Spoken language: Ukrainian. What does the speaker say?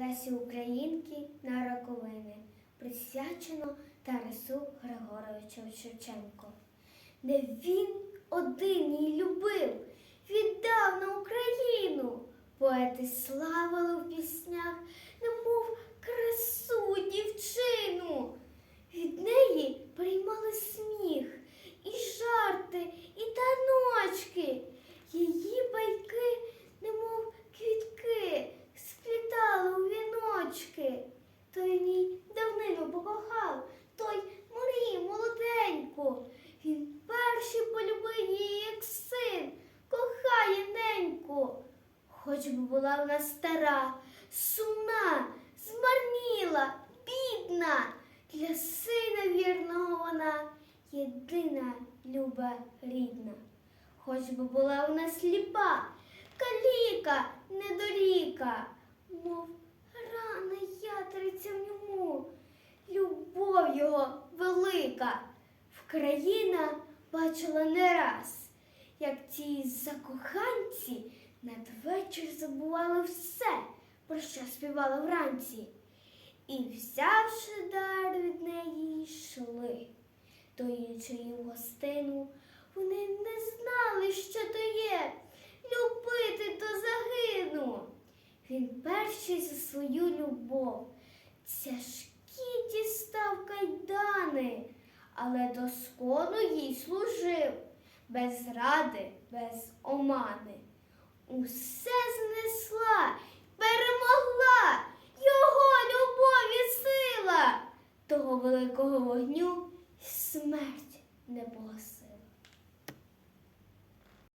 Лесі Українки на роковини присвячено Тарасу Григоровичу Шевченко. де він один її любив, віддав на Україну. Поети славили в піснях, Той мій давнину покохав, той мрій молоденьку. Він перший полюбив її, як син, кохає неньку. Хоч би була вона стара, сумна, змарніла, бідна, для сина вірного вона єдина люба рідна. Хоч би була вона сліпа, каліка, недоріка, мов рана ятриця в ньому, любов його велика. Вкраїна бачила не раз, як ці закоханці надвечір забували все, про що співали вранці. І, взявши дар від неї, йшли. Її в гостину, вони не знали, що то є. Любити то загину. Він перший за свою любов. Тяжкі дістав кайдани, але доскону їй служив, без ради, без омани. Усе знесла, перемогла його любові сила. Того великого вогню смерть не погасила.